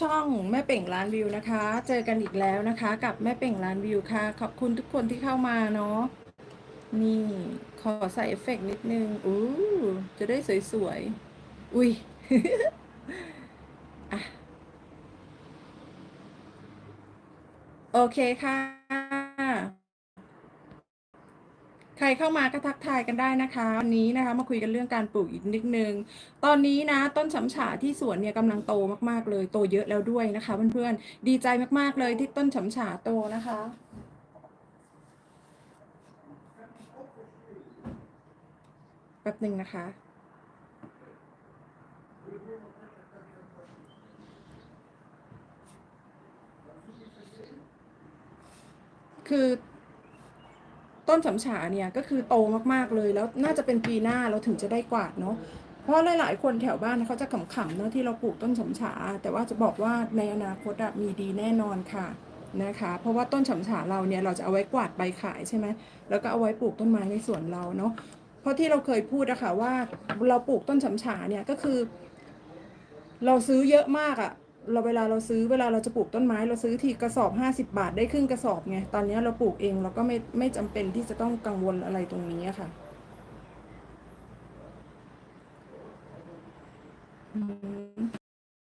ช่องแม่เป่งล้านวิวนะคะ เจอกันอีกแล้วนะคะ กับแม่เป่งล้านวิวค่ะ ขอบคุณทุกคนที่เข้ามาเนาะนี่ขอใส่เอฟเฟกต์นิดนึงอู้จะได้สวยๆ อุ้ยอโอเคค่ะ ใครเข้ามาก็ทักทายกันได้นะคะวันนี้นะคะมาคุยกันเรื่องการปลูกอีกนิดนึง ตอนนี้นะต้นฉำฉาที่สวนเนี่ยกำลังโตมากๆเลย โตเยอะแล้วด้วยนะคะเพื่อนๆดีใจมากๆเลยที่ต้นฉำฉาโตนะคะแป๊บหนึ่งนะคะคือ ต้นสำฉาเนี่ยก็คือโตมากๆเลยแล้วน่าจะเป็นปีหน้าเราถึงจะได้กวาดเนาะเพราะหลาย ๆ คนแถวบ้านเขาจะขำๆเนาะที่เราปลูกต้นสำฉาแต่ว่าจะบอกว่าในอนาคตมีดีแน่นอนค่ะนะคะเพราะว่าต้นสำฉาเราเนี่ยเราจะเอาไว้กวาดใบขายใช่ไหมแล้วก็เอาไว้ปลูกต้นไม้ในสวนเราเนาะเพราะที่เราเคยพูดอะค่ะว่าเราปลูกต้นสำฉาเนี่ยก็คือ เราซื้อเยอะมากอะ เราเวลาเราซื้อเวลาเราจะปลูกต้นไม้ เราซื้อทีกระสอบห้าสิบาทได้ครึ่งกระสอบไงตอนนี้เราปลูกเองเราก็ไม่ไม่จำเป็นที่จะต้องกังวลอะไรตรงนี้ค่ะ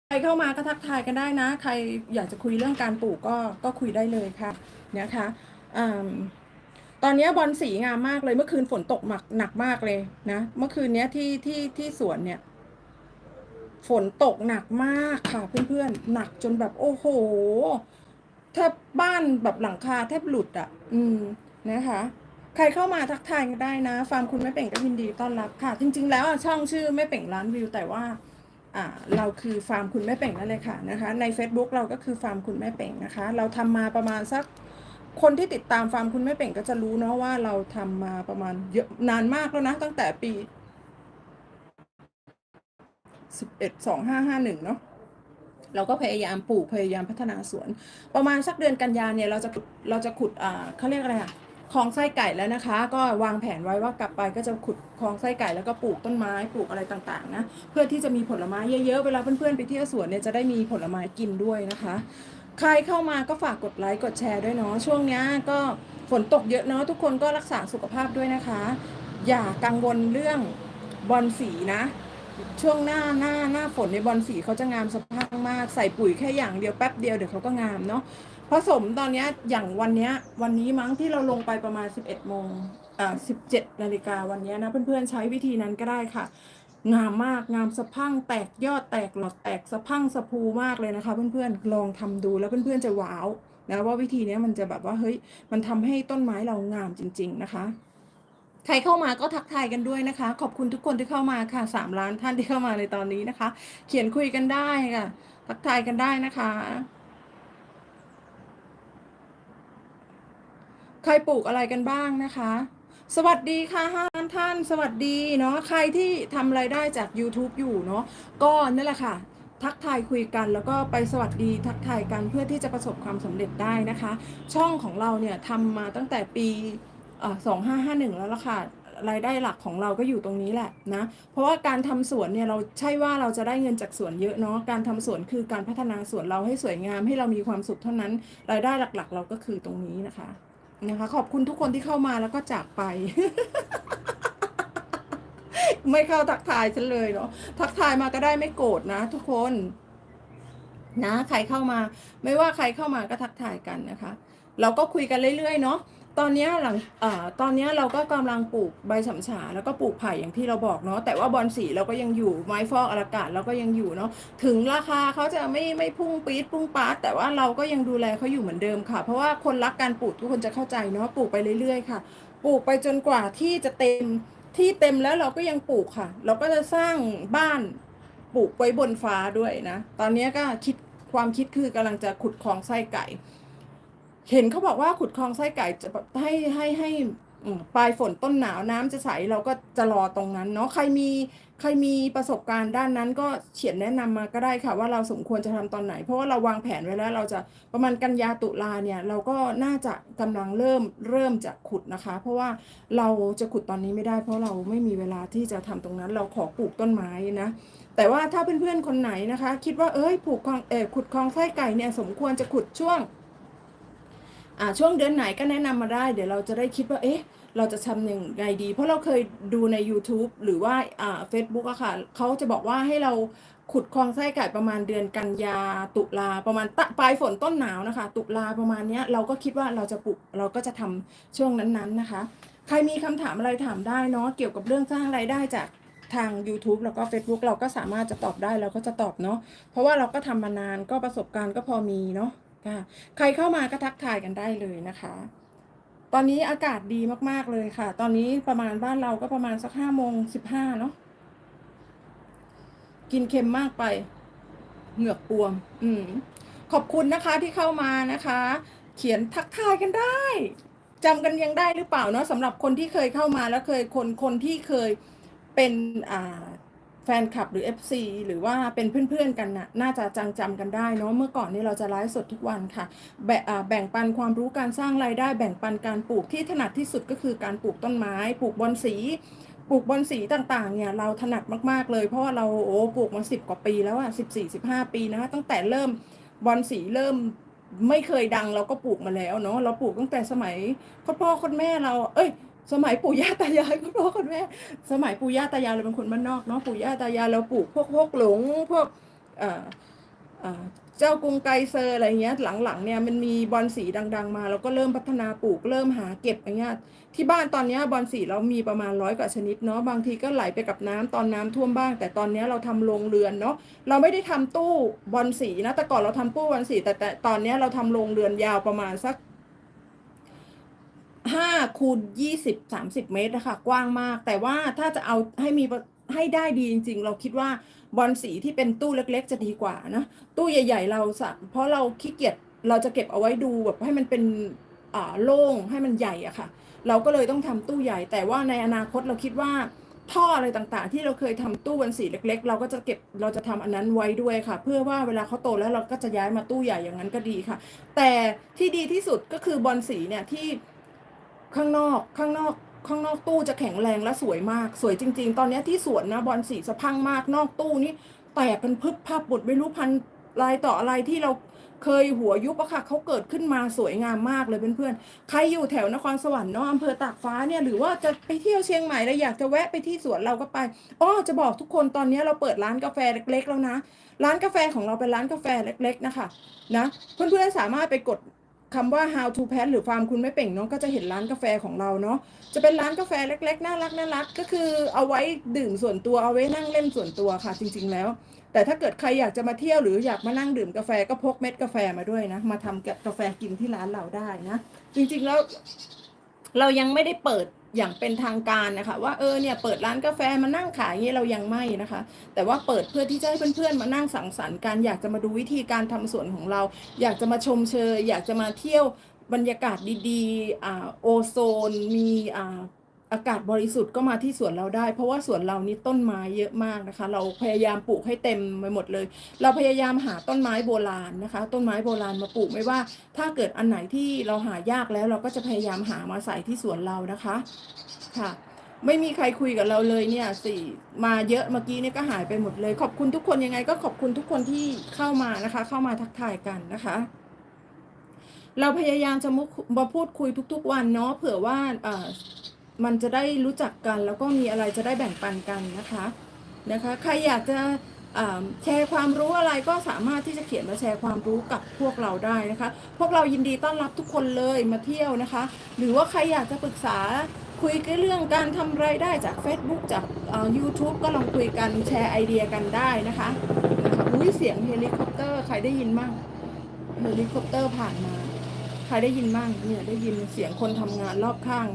ใครเข้ามาก็ทักทายกันได้นะ ใครอยากจะคุยเรื่องการปลูกก็ก็คุยได้เลยค่ะนะคะอืมตอนนี้บอลสีงามมากเลยเมื่อคืนฝนตกหนักหนักมากเลยนะ เมื่อคืนเนี้ยที่ที่ที่สวนเนี่ย ฝนตกหนักมากค่ะเพื่อนๆ หนักจนแบบโอ้โห แทบบ้านแบบหลังคาแทบหลุดอะ อืมนะคะ ใครเข้ามาทักทายกันได้นะ ฟาร์มคุณแม่เป่งก็ยินดีต้อนรับค่ะ จริง ๆ แล้วช่องชื่อแม่เป่งร้านวิว แต่ว่าอ่าเราคือฟาร์มคุณแม่เป่งนั่นเลยค่ะนะคะ ใน Facebook เราก็คือฟาร์มคุณแม่เป่งนะคะ เราทำมาประมาณสักคนที่ติดตามฟาร์มคุณแม่เป่งก็จะรู้เนาะว่าเราทำมาประมาณเยอะนานมากแล้วนะตั้งแต่ปี สิบเอ็ดสองห้าห้าหนึ่งเนาะเราก็พยายามปลูกพยายามพัฒนาสวน ประมาณสักเดือนกันยาเนี่ยเราจะเราจะขุดอ่าเขาเรียกอะไรอะคลองไส้ไก่แล้วนะคะ ก็วางแผนไว้ว่ากลับไปก็จะขุดคลองไส้ไก่แล้วก็ปลูกต้นไม้ปลูกอะไรต่างๆนะเพื่อที่จะมีผลไม้เยอะๆเวลาเพื่อนๆไปเที่ยวสวนเนี่ยจะได้มีผลไม้กินด้วยนะคะ ใครเข้ามาก็ฝากกดไลค์กดแชร์ด้วยเนาะช่วงนี้ก็ฝนตกเยอะเนาะทุกคนก็รักษาสุขภาพด้วยนะคะ อย่ากังวลเรื่องบอลสีนะ ช่วงหน้าหน้าหน้าฝนในบอลสีเขาจะงามสะพังมากใส่ปุ๋ยแค่อย่างเดียวแป๊บเดียวเดี๋ยวเขาก็งามเนาะผสมตอนนี้อย่างวันนี้วันนี้มั้งที่เราลงไปประมาณ 11โมงอ่า17นาฬิกาวันนี้นะเพื่อนๆใช้วิธีนั้นก็ได้ค่ะ งามมากงามสะพังแตกยอดแตกหลอดแตกสะพังสะพูมากเลยนะคะ เพื่อนๆลองทำดูแล้วเพื่อนๆจะว้าวนะว่าวิธีนี้มันจะแบบว่าเฮ้ยมันทำให้ต้นไม้เรางามจริง ๆนะคะ ใครเข้ามาก็ทักทายกันด้วยนะคะ ขอบคุณทุกคนที่เข้ามาค่ะสามล้านท่านที่เข้ามาในตอนนี้นะคะ เขียนคุยกันได้ค่ะ ทักทายกันได้นะคะ ใครปลูกอะไรกันบ้างนะคะ สวัสดีค่ะห้านท่าน สวัสดีเนาะใครที่ทำรายได้จาก YouTube อยู่เนาะก็นั่นแหละค่ะทักทายคุยกันแล้วก็ไปสวัสดีทักทายกันเพื่อที่จะประสบความสำเร็จได้นะคะ ช่องของเราเนี่ยทำมาตั้งแต่ปี สองห้าห้าหนึ่งแล้วล่ะค่ะรายได้หลักของเราก็อยู่ตรงนี้แหละนะ เพราะว่าการทำสวนเนี่ยเราใช่ว่าเราจะได้เงินจากสวนเยอะเนาะ การทำสวนคือการพัฒนาสวนเราให้สวยงามให้เรามีความสุขเท่านั้น รายได้หลักๆ เราก็คือตรงนี้นะคะนะคะ ขอบคุณทุกคนที่เข้ามาแล้วก็จากไป ไม่เข้าทักทายฉันเลยเนาะทักทายมาก็ได้ไม่โกรธนะ ทุกคนนะใครเข้ามา ไม่ว่าใครเข้ามาก็ทักทายกันนะคะ เราก็คุยกันเรื่อยๆเนาะ ตอนนี้หลังอตอนนี้เราก็กำลังปลูกใบฉำฉาแล้วก็ปลูกไผ่อย่างที่เราบอกเนาะแต่ว่าบอลสีเราก็ยังอยู่ไม้ฟอกอากาศเราก็ยังอยู่เนาะถึงราคาเขาจะไม่ไม่พุ่งปี๊ดพุ่งปาดแต่ว่าเราก็ยังดูแลเขาอยู่เหมือนเดิมค่ะ เพราะว่าคนรักการปลูกทุกคนจะเข้าใจเนาะปลูกไปเรื่อยๆค่ะ ปลูกไปจนกว่าที่จะเต็มที่เต็มแล้วเราก็ยังปลูกค่ะ เราก็จะสร้างบ้านปลูกไว้บนฟ้าด้วยนะ ตอนนี้ก็คิดความคิดคือกำลังจะขุดคลองไส้ไก่ เห็นเขาบอกว่าขุดคลองไส้ไก่จะให้ให้ให้ปลายฝนต้นหนาวน้ำจะใสเราก็จะรอตรงนั้นเนาะใครมีใครมีประสบการณ์ด้านนั้นก็เขียนแนะนำมาก็ได้ค่ะ ว่าเราสมควรจะทำตอนไหน เพราะว่าเราวางแผนไว้แล้ว เราจะประมาณกันยาตุลาเนี่ย เราก็น่าจะกำลังเริ่มเริ่มจะขุดนะคะ เพราะว่าเราจะขุดตอนนี้ไม่ได้ เพราะเราไม่มีเวลาที่จะทำตรงนั้น เราขอปลูกต้นไม้นะแต่ว่าถ้าเพื่อนๆคนไหนนะคะ คิดว่าเอ้ยผูกคลองเออขุดคลองไส้ไก่เนี่ยสมควรจะขุดช่วง ช่วงเดือนไหนก็แนะนำมาได้ เดี๋ยวเราจะได้คิดว่า เอ๊ะ เราจะทำยังไงดี เพราะเราเคยดูใน YouTube หรือว่าอ่า Facebook อะค่ะเขาจะบอกว่าให้เราขุดคลองไส้ไก่ประมาณเดือนกันยาตุลาประมาณปลายฝนต้นหนาวนะคะ ตุลาประมาณเนี้ยเราก็คิดว่าเราจะปลูกเราก็จะทำช่วงนั้นๆนะคะ ใครมีคำถามอะไรถามได้เนาะเกี่ยวกับเรื่องสร้างรายได้จากทาง YouTube แล้วก็ Facebook เราก็สามารถจะตอบได้เราก็จะตอบเนาะเพราะว่าเราก็ทำมานานก็ประสบการณ์ก็พอมีเนาะ ค่ะ ใครเข้ามาก็ทักทายกันได้เลยนะคะ ตอนนี้อากาศดีมากๆเลยค่ะ ตอนนี้ประมาณบ้านเราก็ประมาณสักห้าโมงสิบห้าเนาะ กินเค็มมากไป เหงือกบวม อืม ขอบคุณนะคะที่เข้ามานะคะ เขียนทักทายกันได้จำกันยังได้หรือเปล่าเนาะสำหรับคนที่เคยเข้ามาแล้วเคยคนคนที่เคยเป็นอ่า แฟนคลับหรือ FC หรือว่าเป็นเพื่อนๆกันนะ่ะน่าจะจังจำกันได้เนาะเมื่อก่อนนี้เราจะไลฟ์สดทุกวันค่ะ แบ่งอ่าแบ่งปันความรู้การสร้างรายได้ แบ่งปันการปลูกที่ถนัดที่สุดก็คือการปลูกต้นไม้ ปลูกบอนสีปลูกบอนสีต่างๆเนี่ยเราถนัดมากๆเลย เพราะว่าเราโอ้ปลูกมาสิบกว่าปีแล้วอะสิบสี่สิบห้าปีนะคะตั้งแต่เริ่มบอนสีเริ่มไม่เคยดังเราก็ปลูกมาแล้วเนาะเราปลูกตั้งแต่สมัยคุณพ่อคุณแม่เรา เอ้ย สมัยปู่ย่าตายายคุณพ่อคุณแม่สมัยปู่ย่าตายายเราเป็นคนบ้านนอกเนาะปู่ย่าตายายเราปลูกพวกพวกหลงพวกเอ่อเจ้ากรุงไกรเซอร์อะไรเงี้ยหลังๆเนี่ยมันมีบอลสีดัง ๆ มาเราก็เริ่มพัฒนาปลูกเริ่มหาเก็บอย่างเงี้ยที่บ้านตอนเนี้ยบอลสีเรามีประมาณร้อยกว่าชนิดเนาะบางทีก็ไหลไปกับน้ำตอนน้ำท่วมบ้าง แต่ตอนเนี้ยเราทำโรงเรือนเนาะเราไม่ได้ทำตู้บอลสีนะแต่ก่อนเราทำตู้บอลสีแต่แต่ตอนเนี้ยเราทำโรงเรือนยาวประมาณสัก คูณยี่สิบสามสิบเมตรนะคะกว้างมาก แต่ว่าถ้าจะเอาให้มีให้ได้ดีจริง ๆ เราคิดว่าบอลสีที่เป็นตู้เล็ก ๆ จะดีกว่านะตู้ใหญ่ ๆ เราสเพราะเราขี้เกียจเราจะเก็บเอาไว้ดูแบบให้มันเป็นอ่าโล่งให้มันใหญ่อะค่ะ เราก็เลยต้องทำตู้ใหญ่ แต่ว่าในอนาคตเราคิดว่าท่ออะไรต่างๆ ที่เราเคยทำตู้บอลสีเล็ก ๆ เราก็จะเก็บเราจะทำอันนั้นไว้ด้วยค่ะ เพื่อว่าเวลาเขาโตแล้วเราก็จะย้ายมาตู้ใหญ่อย่างนั้นก็ดีค่ะ แต่ที่ดีที่สุดก็คือบอลสีเนี่ยที่ ข้างนอกข้างนอกข้างนอกตู้จะแข็งแรงและสวยมาก สวยจริง ๆ ตอนนี้ที่สวนนะบอลสีสะพังมากนอกตู้นี่แตกกันพึบภาพบดไม่รู้พันลายต่ออะไรที่เราเคยหัวยุบอะค่ะเขาเกิดขึ้นมาสวยงามมากเลยเพื่อนๆใครอยู่แถวนครสวรรค์เนาะอำเภอตากฟ้าเนี่ยหรือว่าจะไปเที่ยวเชียงใหม่แล้วอยากจะแวะไปที่สวนเราก็ไปอ้อจะบอกทุกคนตอนนี้เราเปิดร้านกาแฟเล็ก ๆ แล้วนะ ร้านกาแฟของเราเป็นร้านกาแฟเล็ก ๆนะคะนะเพื่อนๆสามารถไปกด คำว่า how to pet หรือฟาร์มคุณไม่เป่งเนาะก็จะเห็นร้านกาแฟของเราเนาะจะเป็นร้านกาแฟเล็กๆน่ารักน่ารักก็คือเอาไว้ดื่มส่วนตัวเอาไว้นั่งเล่นส่วนตัวค่ะจริง ๆ แล้ว แต่ถ้าเกิดใครอยากจะมาเที่ยวหรืออยากมานั่งดื่มกาแฟก็พกเม็ดกาแฟมาด้วยนะ มาทำกับกาแฟกินที่ร้านเราได้นะ จริงๆแล้ว เรายังไม่ได้เปิดอย่างเป็นทางการนะคะว่าเออเนี่ยเปิดร้านกาแฟมานั่งขายอย่างเงี้เรายังไม่นะคะ แต่ว่าเปิดเพื่อที่จะให้เพื่อนๆมานั่งสังสรรค์กันอยากจะมาดูวิธีการทำสวนของเรา อยากจะมาชมเชยอยากจะมาเที่ยวบรรยากาศดีๆอ่าโอโซนมีอ่า อากาศบริสุทธิ์ก็มาที่สวนเราได้ เพราะว่าสวนเรานี่ต้นไม้เยอะมากนะคะ เราพยายามปลูกให้เต็มไปหมดเลย เราพยายามหาต้นไม้โบราณนะคะ ต้นไม้โบราณมาปลูกไม่ว่า ถ้าเกิดอันไหนที่เราหายากแล้ว เราก็จะพยายามหามาใส่ที่สวนเรานะคะค่ะ ไม่มีใครคุยกับเราเลยเนี่ยสี่มาเยอะเมื่อกี้เนี่ยก็หายไปหมดเลย ขอบคุณทุกคนยังไง ก็ขอบคุณทุกคนที่เข้ามานะคะ เข้ามาทักทายกันนะคะเราพยายามจะมุกมาพูดคุยทุก ๆ วันเนาะเผื่อว่าเอ่อ มันจะได้รู้จักกัน แล้วก็มีอะไรจะได้แบ่งปันกันนะคะนะคะใครอยากจะแชร์ความรู้อะไรก็สามารถที่จะเขียนมาแชร์ความรู้กับพวกเราได้นะคะ พวกเรายินดีต้อนรับทุกคนเลยมาเที่ยวนะคะ หรือว่าใครอยากจะปรึกษาคุยกันเรื่องการทำรายได้จาก Facebook จากเอ่อ YouTube ก็ลองคุยกันแชร์ไอเดียกันได้นะคะนะคะอุ้ยเสียงเฮลิคอปเตอร์ใครได้ยินบ้างเฮลิคอปเตอร์ผ่านมา ใครได้ยินบ้างเนี่ยได้ยินเสียงคนทำงานรอบข้าง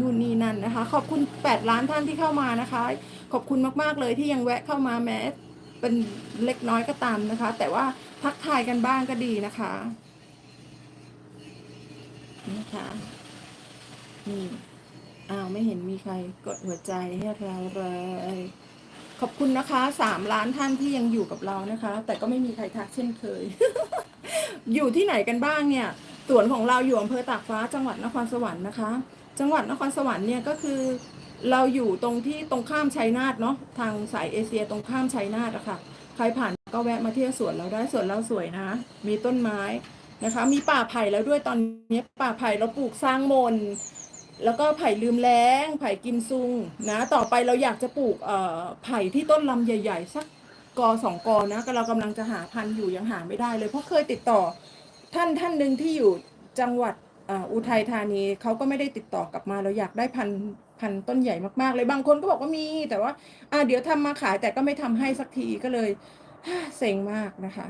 นู่นนี่นั่นนะคะ ขอบคุณ 8 ล้านท่านที่เข้ามานะคะ ขอบคุณมากๆเลยที่ยังแวะเข้ามาแม้ เป็นเล็กน้อยก็ตามนะคะ แต่ว่าทักทายกันบ้างก็ดีนะคะนะคะนี่อ้าวไม่เห็นมีใครกดหัวใจให้เราเลยขอบคุณนะคะสามล้านท่านที่ยังอยู่กับเรานะคะ แต่ก็ไม่มีใครทักเช่นเคย อยู่ที่ไหนกันบ้างเนี่ยสวนของเราอยู่อำเภอตากฟ้าจังหวัดนครสวรรค์นะคะ จังหวัดนครสวรรค์เนี่ยก็คือเราอยู่ตรงที่ตรงข้ามชัยนาทเนาะทางสายเอเชียตรงข้ามชัยนาทอะค่ะ ใครผ่านก็แวะมาเที่ยวสวนเราได้สวนเราสวยนะ มีต้นไม้นะคะ มีป่าไผ่แล้วด้วยตอนนี้ป่าไผ่เราปลูกสร้างมน แล้วก็ไผ่ลืมแล้ง ไผ่กินซุงนะต่อไปเราอยากจะปลูกเอ่อไผ่ที่ต้นลำใหญ่ๆสักกอสองกอนะก็เรากำลังจะหาพันธุ์อยู่ยังหาไม่ได้เลยเพราะเคยติดต่อท่านท่านหนึ่งที่อยู่จังหวัด อุทัยธานีเขาก็ไม่ได้ติดต่อกลับมาเราอยากได้พันพันต้นใหญ่มากๆ เลยบางคนก็บอกว่ามีแต่ว่าอ่าเดี๋ยวทำมาขายแต่ก็ไม่ทำให้สักทีก็เลยเซ็งมากนะคะ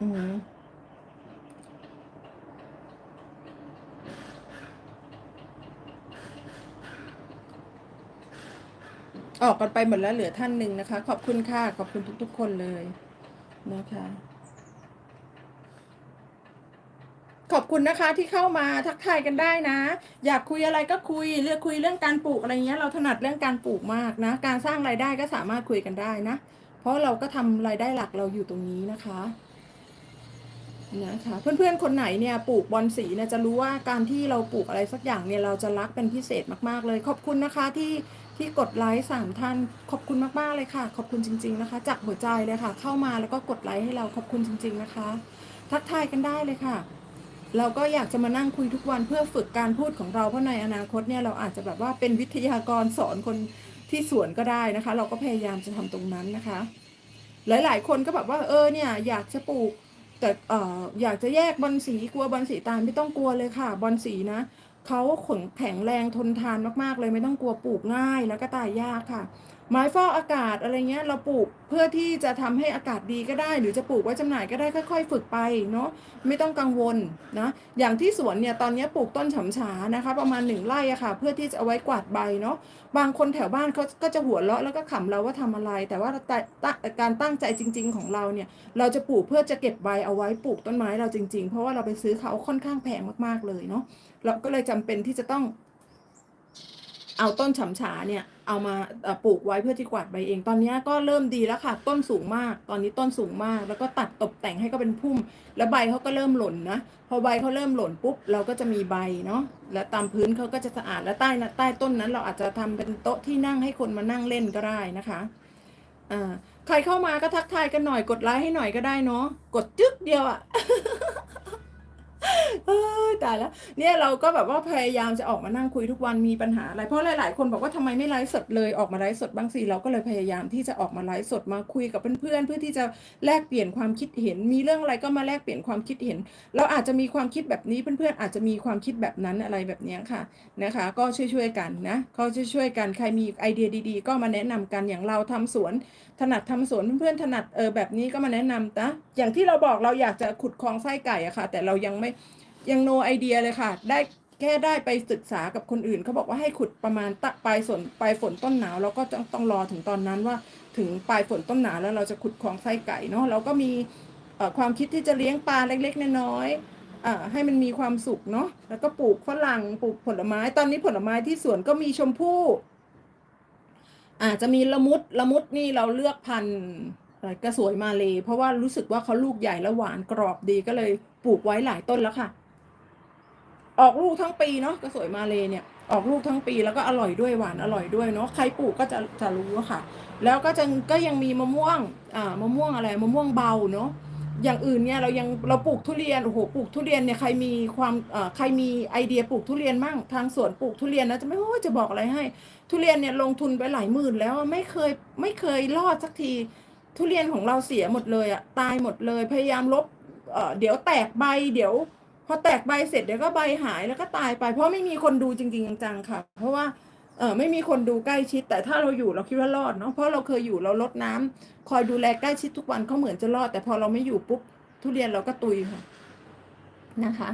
อืมออกกันไปหมดแล้วเหลือท่านหนึ่งนะคะ ขอบคุณค่ะ ขอบคุณทุกๆ คนเลยนะคะ ขอบคุณนะคะที่เข้ามาทักทายกันได้นะ อยากคุยอะไรก็คุยเรื่องคุยเรื่องการปลูกอะไรเงี้ยเราถนัดเรื่องการปลูกมากนะ การสร้างรายได้ก็สามารถคุยกันได้นะ เพราะเราก็ทำรายได้หลักเราอยู่ตรงนี้นะคะนะคะเพื่อนๆคนไหนเนี่ยปลูกบอนสีเนี่ยจะรู้ว่าการที่เราปลูกอะไรสักอย่างเนี่ยเราจะรักเป็นพิเศษมากๆเลย ขอบคุณนะคะที่ที่กดไลค์สามท่านขอบคุณมากๆเลยค่ะ ขอบคุณจริง ๆนะคะ จากหัวใจเลยค่ะ เข้ามาแล้วก็กดไลค์ให้เราขอบคุณจริง ๆนะคะ ทักทายกันได้เลยค่ะ เราก็อยากจะมานั่งคุยทุกวันเพื่อฝึกการพูดของเราเพราะในอนาคตเนี่ยเราอาจจะแบบว่าเป็นวิทยากรสอนคนที่สวนก็ได้นะคะ เราก็พยายามจะทำตรงนั้นนะคะ หลาย ๆ คนก็แบบว่าเออเนี่ยอยากจะปลูกแต่เอออยากจะแยกบอลสีกลัวบอลสีตายไม่ต้องกลัวเลยค่ะบอลสีนะ เขาขนแข็งแรงทนทานมากๆ เลยไม่ต้องกลัวปลูกง่ายแล้วก็ตายยากค่ะ ไม้ฟอกอากาศอะไรเงี้ยเราปลูกเพื่อที่จะทำให้อากาศดีก็ได้ หรือจะปลูกไว้จำหน่ายก็ได้ค่อย ๆ ฝึกไปเนาะไม่ต้องกังวลนะอย่างที่สวนเนี่ยตอนนี้ปลูกต้นฉำฉานะคะ ประมาณหนึ่งไร่อะค่ะ เพื่อที่จะเอาไว้กวาดใบเนาะบางคนแถวบ้านเขาก็จะหัวเราะแล้วก็ขำเราว่าทำอะไร แต่ว่าแต่การตั้งใจจริง ๆ ของเราเนี่ยเราจะปลูกเพื่อจะเก็บใบเอาไว้ปลูกต้นไม้เราจริง ๆ เพราะว่าเราไปซื้อเขาค่อนข้างแพงมากๆเลยเนาะ เราก็เลยจำเป็นที่จะต้อง เอาต้นฉำฉาเนี่ย เอามาปลูกไว้เพื่อที่กวาดใบเอง ตอนนี้ก็เริ่มดีแล้วค่ะ ต้นสูงมาก ตอนนี้ต้นสูงมาก แล้วก็ตัดตกแต่งให้ก็เป็นพุ่ม แล้วใบเขาก็เริ่มหล่นนะ พอใบเขาเริ่มหล่นปุ๊บเราก็จะมีใบเนาะ แล้วตามพื้นเขาก็จะสะอาด แล้วใต้นะใต้ต้นนั้น เราอาจจะทำเป็นโต๊ะที่นั่งให้คนมานั่งเล่นก็ได้นะคะอ่าใครเข้ามาก็ทักทายกันหน่อย กดไลค์ให้หน่อยก็ได้เนาะ กดจึ๊กเดียวอะ ตายแล้ว เนี่ยเราก็แบบว่าพยายามจะออกมานั่งคุยทุกวันมีปัญหาอะไร เพราะหลาย ๆ คนบอกว่าทำไมไม่ไลฟ์สดเลยออกมาไลฟ์สดบางสิเราก็เลยพยายามที่จะออกมาไลฟ์สดมาคุยกับเพื่อน ๆ เพื่อที่จะแลกเปลี่ยนความคิดเห็น มีเรื่องอะไรก็มาแลกเปลี่ยนความคิดเห็น เราอาจจะมีความคิดแบบนี้เพื่อน ๆ อาจจะมีความคิดแบบนั้นอะไรแบบนี้ค่ะนะคะ ก็ช่วยๆกันนะก็ช่วยๆกันใครมีไอเดียดี ๆ ก็มาแนะนำกันอย่างเราทำสวนถนัดทำสวนเพื่อนๆถนัดเออแบบนี้ก็มาแนะนำนะอย่างที่เราบอกเราอยากจะขุดคลองไส้ไก่อะค่ะ แต่เรายังไม่ยังโนไอเดียเลยค่ะ ได้แค่ได้ไปศึกษากับคนอื่นเขาบอกว่าให้ขุดประมาณตะปลายฝนปลายฝนต้นหนาวเราก็ต้องต้องรอถึงตอนนั้นว่าถึงปลายฝนต้นหนาวแล้วเราจะขุดคลองไส้ไก่เนาะเราก็มีความคิดที่จะเลี้ยงปลาเล็กๆน้อยๆให้มันมีความสุขเนาะแล้วก็ปลูกฝรั่งปลูกผลไม้ตอนนี้ผลไม้ที่สวนก็มีชมพู่ อาจจะมีละมุดละมุดนี่เราเลือกพันธุ์กระสวยมาเลยเพราะว่ารู้สึกว่าเขาลูกใหญ่และหวานกรอบดีก็เลยปลูกไว้หลายต้นแล้วค่ะ ออกลูกทั้งปีเนาะกระสวยมาเลยเนี่ยออกลูกทั้งปีแล้วก็อร่อยด้วยหวานอร่อยด้วยเนาะใครปลูกก็จะจะรู้อะค่ะ แล้วก็จะก็ยังมีมะม่วงอ่ามะม่วงอะไรมะม่วงเบาเนาะ อย่างอื่นเนี่ยเรายังเราปลูกทุเรียนโอ้โหปลูกทุเรียนเนี่ยใครมีความเอ่อใครมีไอเดียปลูกทุเรียนมั่งทางสวนปลูกทุเรียนนะจะไม่รู้ว่าจะบอกอะไรให้ ทุเรียนเนี่ยลงทุนไปหลายหมื่นแล้วอะไม่เคยไม่เคยรอดสักที ทุเรียนของเราเสียหมดเลยอะตายหมดเลยพยายามลบเอ่อเดี๋ยวแตกใบเดี๋ยว พอแตกใบเสร็จเดี๋ยวก็ใบหายแล้วก็ตายไป เพราะไม่มีคนดูจริงๆจังๆค่ะ เพราะว่า เออไม่มีคนดูใกล้ชิด แต่ถ้าเราอยู่เราคิดว่ารอดเนาะเพราะเราเคยอยู่เราลดน้ำคอยดูแลใกล้ชิดทุกวันเขาเหมือนจะรอด แต่พอเราไม่อยู่ปุ๊บทุเรียนเราก็ตุยค่ะนะคะ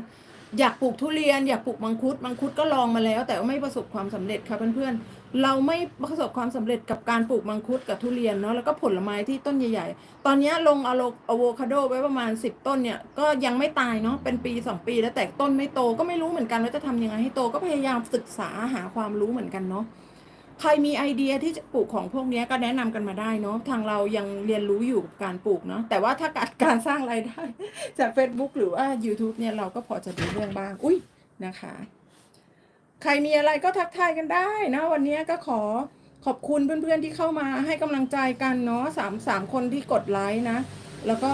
อยากปลูกทุเรียน อยากปลูกมังคุดมังคุดก็ลองมาแล้ว แต่ว่าไม่ประสบความสำเร็จค่ะเพื่อนๆ เราไม่ประสบความสำเร็จกับการปลูกมังคุดกับทุเรียนเนาะแล้วก็ผลไม้ที่ต้นใหญ่ ๆ ตอนนี้ลงอะโลอะโวคาโดไว้ประมาณ 10 ต้นเนี่ยก็ยังไม่ตายเนาะเป็นปี 2 ปีแล้วแต่ต้นไม่โตก็ไม่รู้เหมือนกันว่าจะทำยังไงให้โตก็พยายามศึกษาหาความรู้เหมือนกันเนาะใครมีไอเดียที่จะปลูกของพวกนี้ก็แนะนำกันมาได้เนาะทางเรายังเรียนรู้อยู่กับการปลูกเนาะแต่ว่าถ้าการการสร้างรายได้จาก Facebook หรือว่า YouTube เนี่ยเราก็พอจะรู้เรื่องบ้างอุ้ยนะคะ ใครมีอะไรก็ทักทายกันได้นะวันนี้ก็ขอขอบคุณเพื่อนๆที่เข้ามาให้กำลังใจกันเนาะสามสามคนที่กดไลค์นะ แล้วก็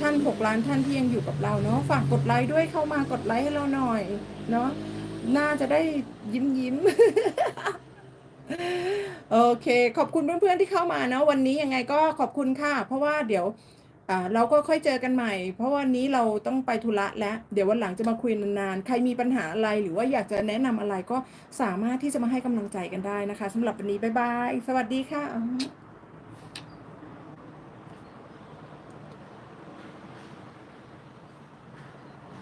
ท่านหกล้านท่านที่ยังอยู่กับเราเนาะฝากกดไลค์ด้วยเข้ามากดไลค์ให้เราหน่อยเนาะน่าจะได้ยิ้มยิ้มโอเค ขอบคุณเพื่อนๆที่เข้ามาเนาะวันนี้ยังไงก็ขอบคุณค่ะ เพราะว่าเดี๋ยว อ่าเราก็ค่อยเจอกันใหม่ เพราะวันนี้เราต้องไปธุระแล้ว เดี๋ยววันหลังจะมาคุยนานๆ ใครมีปัญหาอะไรหรือว่าอยากจะแนะนำอะไรก็สามารถที่จะมาให้กำลังใจกันได้นะคะสำหรับวันนี้บ๊ายบาย สวัสดีค่ะ